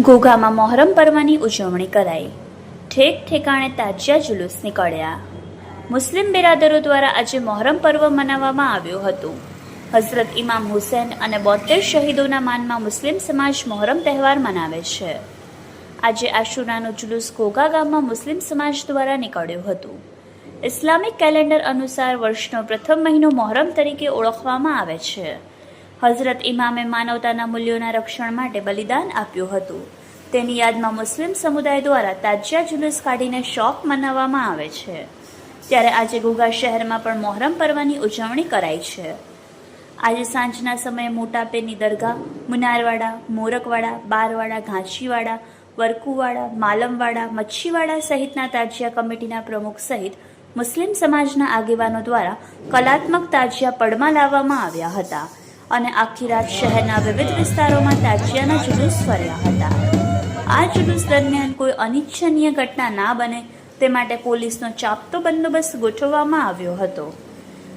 ઘોઘામાં મોહરમ પર્વની ઉજવણી કરાઈ. ઠેક ઠેકાણે તાજિયા જુલુસ નીકળ્યા. મુસ્લિમ બિરાદરો દ્વારા આજે મોહરમ પર્વ મનાવવામાં આવ્યું હતું. હઝરત ઇમામ હુસેન અને બોતેર શહીદોના માનમાં મુસ્લિમ સમાજ મોહરમ તહેવાર મનાવે છે. આજે આશુરાનું જુલુસ ઘોઘા ગામમાં મુસ્લિમ સમાજ દ્વારા નીકળ્યું હતું. ઇસ્લામિક કેલેન્ડર અનુસાર વર્ષનો પ્રથમ મહિનો મોહરમ તરીકે ઓળખવામાં આવે છે. હઝરત ઇમામે માનવતાના મૂલ્યોના રક્ષણ માટે બલિદાન આપ્યું હતું. તેની યાદમાં મુસ્લિમ સમુદાય દ્વારા તાજિયા જુલુસ કાઢીને શોખ મનાવવામાં આવે છે. ત્યારે આજે ગુગા શહેરમાં પણ મોહરમ પર્વની ઉજવણી કરાઈ છે. આજે સાંજના સમયે મોટાપેરની દરગાહ, મુનારવાડા, મોરકવાડા, બારવાડા, ઘાંચીવાડા, વરકુવાડા, માલમવાડા, મચ્છીવાડા સહિતના તાજિયા કમિટીના પ્રમુખ સહિત મુસ્લિમ સમાજના આગેવાનો દ્વારા કલાત્મક તાજિયા પડમાં લાવવામાં આવ્યા હતા. અને આખી રાત શહેરના વિવિધ વિસ્તારોમાં તાજિયાના જુલુસ ફર્યા હતા. આ જુલુસ દરમિયાન કોઈ અનિચ્છનીય ઘટના ના બને તે માટે પોલીસનો ચાપતો બંદોબસ્ત ગોઠવવામાં આવ્યો હતો.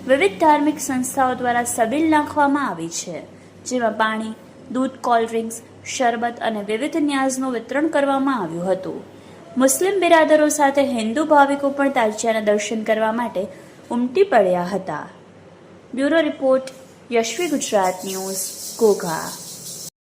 વિવિધ ધાર્મિક સંસ્થાઓ દ્વારા સબીલ નાખવામાં આવી છે, જેમાં પાણી, દૂધ, કોલ્ડ ડ્રિંક્સ, શરબત અને વિવિધ ન્યાઝનું વિતરણ કરવામાં આવ્યું હતું. મુસ્લિમ બિરાદરો સાથે હિન્દુ ભાવિકો પણ તાજિયાના દર્શન કરવા માટે ઉમટી પડ્યા હતા. Bureau report Yashvi Gujarat news Ghogha